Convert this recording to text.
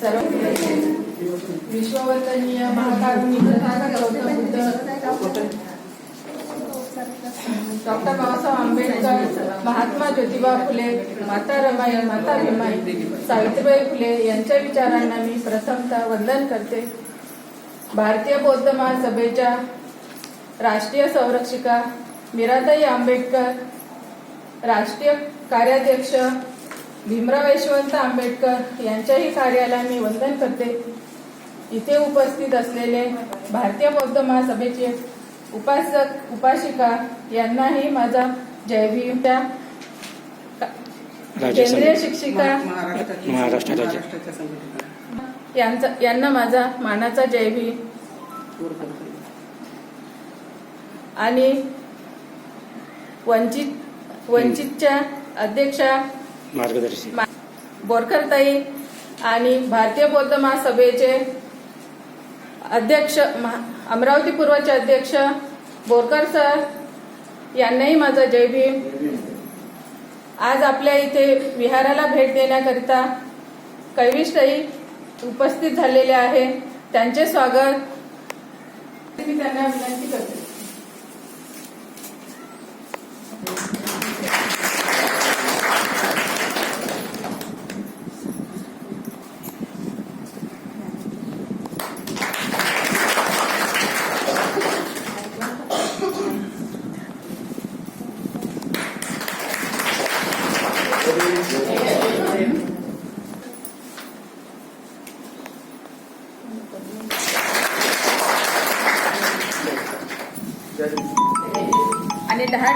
सर्व विश्ववंदनीय महाकारुणी तथागत गौतम बुद्ध डॉक्टर बाबासाहेब आंबेडकर महात्मा ज्योतिबा फुले माता रमाई माता भीमाई सावित्रीबाई फुले यांच्या विचारांना मी प्रथमतः वंदन करते. भारतीय बौद्ध महासभेच्या राष्ट्रीय संरक्षिका मीराताई आंबेडकर राष्ट्रीय कार्याध्यक्ष भीमराव यशवंत आंबेडकर यांच्याही कार्याला मी वंदन करते. इथे उपस्थित असलेले भारतीय बौद्ध महासभेचे उपासक उपासिका यांनाही माझा जय भीम त्या राज्य केंद्रीय. शिक्षिका महाराष्ट्राची महाराष्ट्र राज्य. यांचा यांना माझा मानाचा जय भीम. आणि वंचित वंचितच्या अध्यक्षा मार्गदर्शी बोरकरताई आणि भारतीय बौद्ध महासभेचे अध्यक्ष महा- अमरावती पूर्वचे अध्यक्ष बोरकर सर यांनाही माझा जय भीम. आज आपल्या इथे विहाराला भेट देण्याकरिता कैविष्टही उपस्थित झालेले आहे. त्यांचे स्वागत. मी त्यांना विनंती करते. आणि दहा